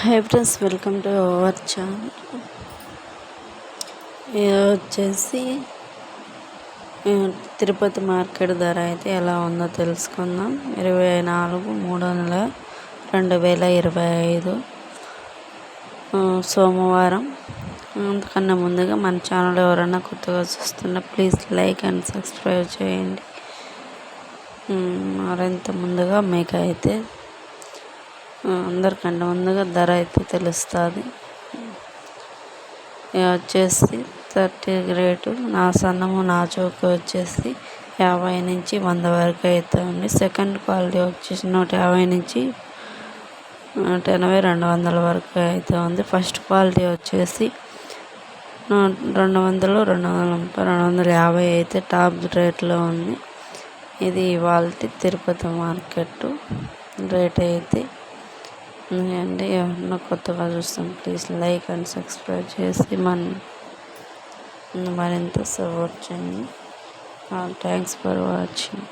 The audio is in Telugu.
Hi friends welcome to our channel వచ్చేసి తిరుపతి మార్కెట్ ధర అయితే ఎలా ఉందో తెలుసుకుందాం. ఇరవై నాలుగు మూడో నెల రెండు వేల ఇరవై ఐదు. సోమవారం. అంతకన్నా ముందుగా మన ఛానల్ ఎవరైనా కొత్తగా చూస్తున్నా ప్లీజ్ లైక్ అండ్ సబ్స్క్రైబ్ చేయండి. మరింత ముందుగా మీకు అయితే అందరికంటే ముందుగా ధర అయితే తెలుస్తుంది. వచ్చేసి థర్టీ రేటు నా సన్నము నా చౌక వచ్చేసి యాభై నుంచి వంద వరకు అయితే ఉంది. సెకండ్ క్వాలిటీ వచ్చేసి నూట యాభై నుంచి నూట ఎనభై రెండు వందల వరకు అయితే ఉంది. ఫస్ట్ క్వాలిటీ వచ్చేసి రెండు వందలు రెండు వందల ముప్పై రెండు వందల యాభై అయితే టాప్ రేట్లో ఉంది. ఇది ఇవాళ తిరుపతి మార్కెట్ రేట్ అయితే అండి ఎవరన్నా కొత్తగా చూస్తాం ప్లీజ్ లైక్ అండ్ సబ్స్క్రైబ్ చేసి మన మరింత సపోర్ట్ చేయండి. Thanks for watching